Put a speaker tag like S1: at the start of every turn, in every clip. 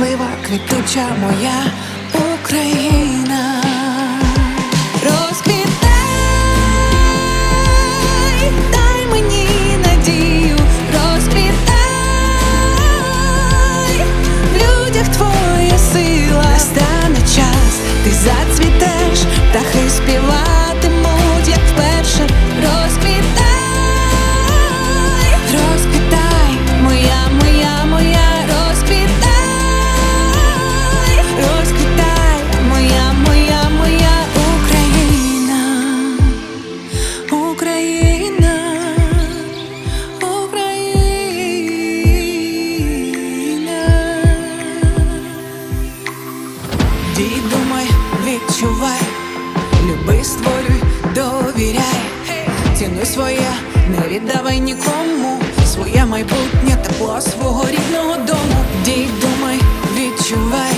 S1: Щаслива, квітуча моя Україна. Дій, думай, відчувай, люби, створюй, довіряй, цінуй своє, не віддавай нікому, своє майбутнє, тепло свого рідного дому. Дій, думай, відчувай,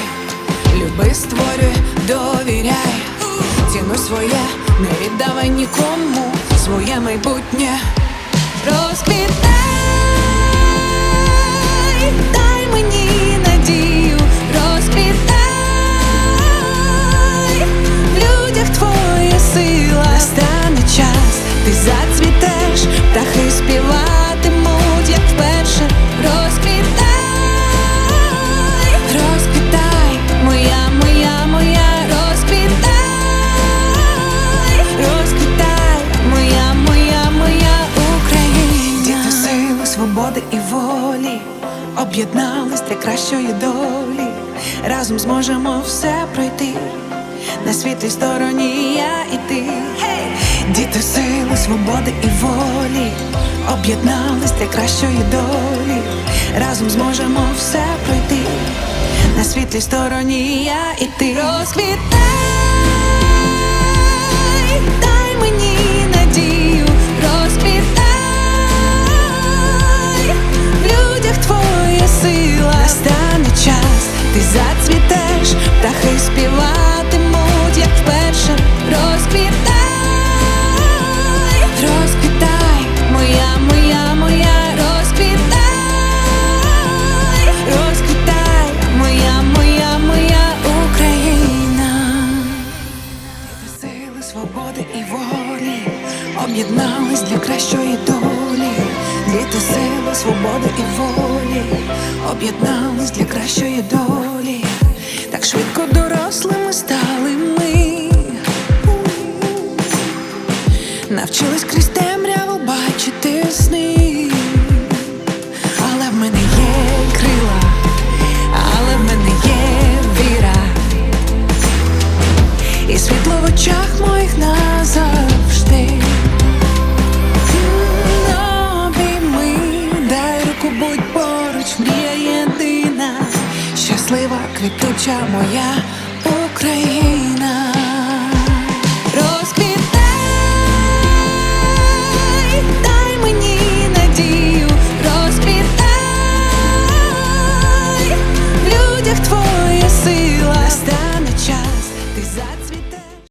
S1: люби, створюй, довіряй, цінуй своє, не віддавай нікому, своє майбутнє. Розквітай, об'єднались для кращої долі. Разом зможемо все пройти. На світлій стороні я і ти. Діти сили, свободи і волі об'єднались для кращої долі. Разом зможемо все пройти. На світлій стороні я і ти. Розквітай, ти зацвітеш, птахи співатимуть, як вперше, розквітай, розквітай, моя, моя, моя, розквітай, розквітай, моя, моя, моя Україна. Сили свободи і волі об'єднались для кращої долі. Діти сили, свободи і волі об'єднались для кращої долі. Так швидко дорослими стали ми. Навчились крізь темряву бачити сни. Але в мене є крила, але в мене є віра. І світло в очах моїх назавжди квітуча моя Україна.